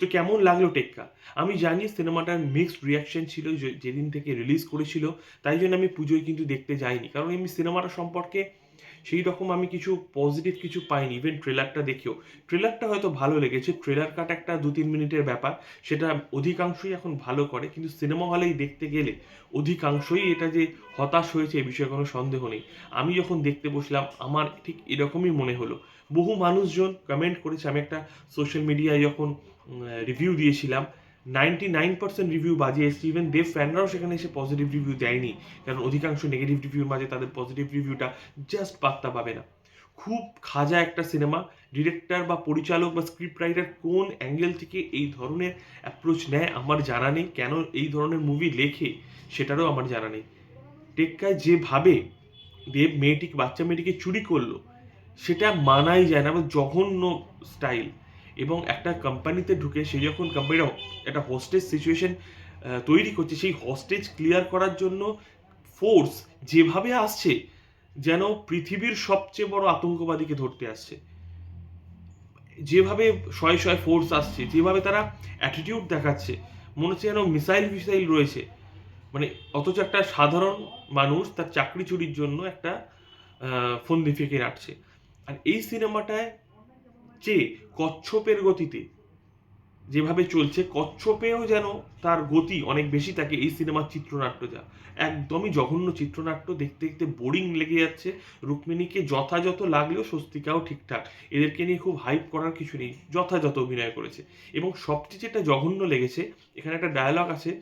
তো কেমন লাগল টেক্কা? আমি জানি সিনেমাটার মিক্সড রিয়াকশন ছিল যেদিন থেকে রিলিজ করেছিল, তাই জন্য আমি পুজোয় কিন্তু দেখতে যাইনি। কারণ আমি সিনেমাটা সম্পর্কে সেই রকম আমি কিছু পজিটিভ কিছু পাইনি ইভেন ট্রেলারটা দেখেও। ট্রেলারটা হয়তো ভালো লেগেছে ট্রেলার কাট একটা দু তিন মিনিটের ব্যাপার, সেটা অধিকাংশই এখন ভালো করে, কিন্তু সিনেমা হলেই দেখতে গেলে অধিকাংশই এটা যে হতাশ হয়েছে এ বিষয়ে কোনো সন্দেহ নেই। আমি যখন দেখতে বসলাম, আমার ঠিক এরকমই মনে হলো। বহু মানুষজন কমেন্ট করেছে, আমি একটা সোশ্যাল মিডিয়ায় যখন রিভিউ দিয়েছিলাম নাইনটি নাইন পার্সেন্ট রিভিউ বাজে এসছে। ইভেন দেব ফ্যানরাও সেখানে এসে পজিটিভ রিভিউ দেয়নি। কারণ অধিকাংশ নেগেটিভ রিভিউর মাঝে তাদের পজিটিভ রিভিউটা জাস্ট পাত্তা পাবে না। খুব খাজা একটা সিনেমা ডিরেক্টর বা পরিচালক বা স্ক্রিপ্ট রাইটার কোন অ্যাঙ্গেল থেকে এই ধরনের অ্যাপ্রোচ নেয় আমার জানা নেই। কেন এই ধরনের মুভি লেখে সেটারও আমার জানা নেই। টেক্কায় যেভাবে দেব মেয়েটিকে, বাচ্চা মেয়েটিকে চুরি করল, সেটা মানাই যায় না। জঘন্য স্টাইল এবং একটা কোম্পানিতে ঢুকে সে যখন কোম্পানিটা একটা হোস্টেজ সিচুয়েশন তৈরি করছে, সেই হোস্টেজ ক্লিয়ার করার জন্য ফোর্স যেভাবে আসছে, যেন পৃথিবীর সবচেয়ে বড় আতঙ্কবাদীকে ধরতে আসছে। যেভাবে শয়ে শয়ে ফোর্স আসছে, যেভাবে তারা অ্যাটিটিউড দেখাচ্ছে, মনে হচ্ছে যেন মিসাইল ফিসাইল রয়েছে। মানে অথচ একটা সাধারণ মানুষ তার চাকরি চুরির জন্য একটা ফন্দি ফেঁকে রাখছে। আর এই সিনেমাটায় যে কচ্ছপের গতিতে যেভাবে চলছে, কচ্ছপেও যেন তার গতি অনেক বেশি থাকে এই সিনেমার চিত্রনাট্য যা একদমই জঘন্য চিত্রনাট্য দেখতে দেখতে বোরিং লেগে যাচ্ছে। রুক্মিণীকে যথাযথ লাগলেও স্বস্তিকাও ঠিকঠাক। এদেরকে নিয়ে খুব হাইপ করার কিছু নেই, যথাযথ অভিনয় করেছে। এবং সবচেয়ে যেটা জঘন্য লেগেছে, এখানে একটা ডায়ালগ আছে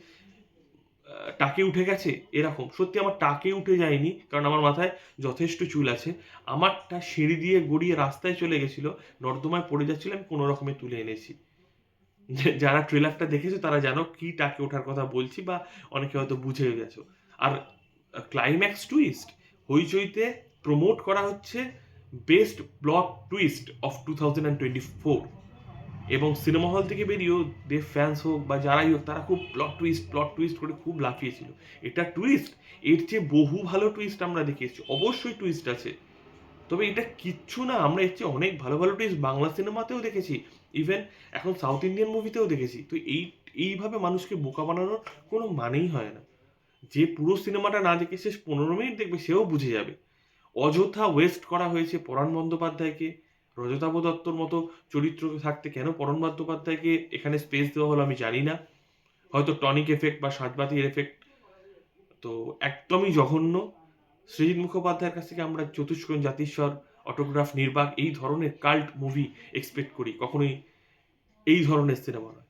টাকে উঠে গেছে, এরকম। সত্যি আমার টাকে উঠে যায়নি, কারণ আমার মাথায় যথেষ্ট চুল আছে। আমারটা সিঁড়ি দিয়ে গড়িয়ে রাস্তায় চলে গেছিল, নর্দমায় পড়ে যাচ্ছিল, আমি কোনো রকমে তুলে এনেছি। যারা ট্রেলারটা দেখেছ, তারা জানো কি টাকে ওঠার কথা বলছি বা অনেকে হয়তো বুঝে গেছো। আর ক্লাইম্যাক্স টুইস্ট হইচইতে প্রমোট করা হচ্ছে best block twist of two thousand and twenty four এবং সিনেমা হল থেকে বেরিয়েও দেব ফ্যান্স হোক বা যারাই হোক, তারা খুব প্লট টুইস্ট প্লট টুইস্ট করে খুব লাফিয়েছিল। এটা টুইস্ট এর চেয়ে বহু ভালো টুইস্ট আমরা দেখে এসেছি। অবশ্যই টুইস্ট আছে। তবে এটা কিচ্ছু না, আমরা এর চেয়ে অনেক ভালো ভালো টুইস্ট বাংলা সিনেমাতেও দেখেছি। ইভেন এখন সাউথ ইন্ডিয়ান মুভিতেও দেখেছি। তো এই, এইভাবে মানুষকে বোকা বানানোর কোনো মানেই হয় না। যে পুরো সিনেমাটা না দেখে শেষ পনেরো মিনিট দেখবে, সেও বুঝে যাবে। অযথা ওয়েস্ট করা হয়েছে পরাণ বন্দ্যোপাধ্যায়কে। রজতাভ দত্তর মতো চরিত্র থাকতে কেন পরম বন্দ্যোপাধ্যায়কে এখানে স্পেস দেওয়া হলো আমি জানি না। হয়তো টনিক এফেক্ট বা সাজবাতির এফেক্ট তো একদমই জঘন্য। সৃজিত মুখোপাধ্যায়ের কাছ থেকে আমরা চতুষ্কোণ জাতিস্বর অটোগ্রাফ নির্বাক এই ধরনের কাল্ট মুভি এক্সপেক্ট করি। কখনোই এই ধরনের সিনেমা নয়।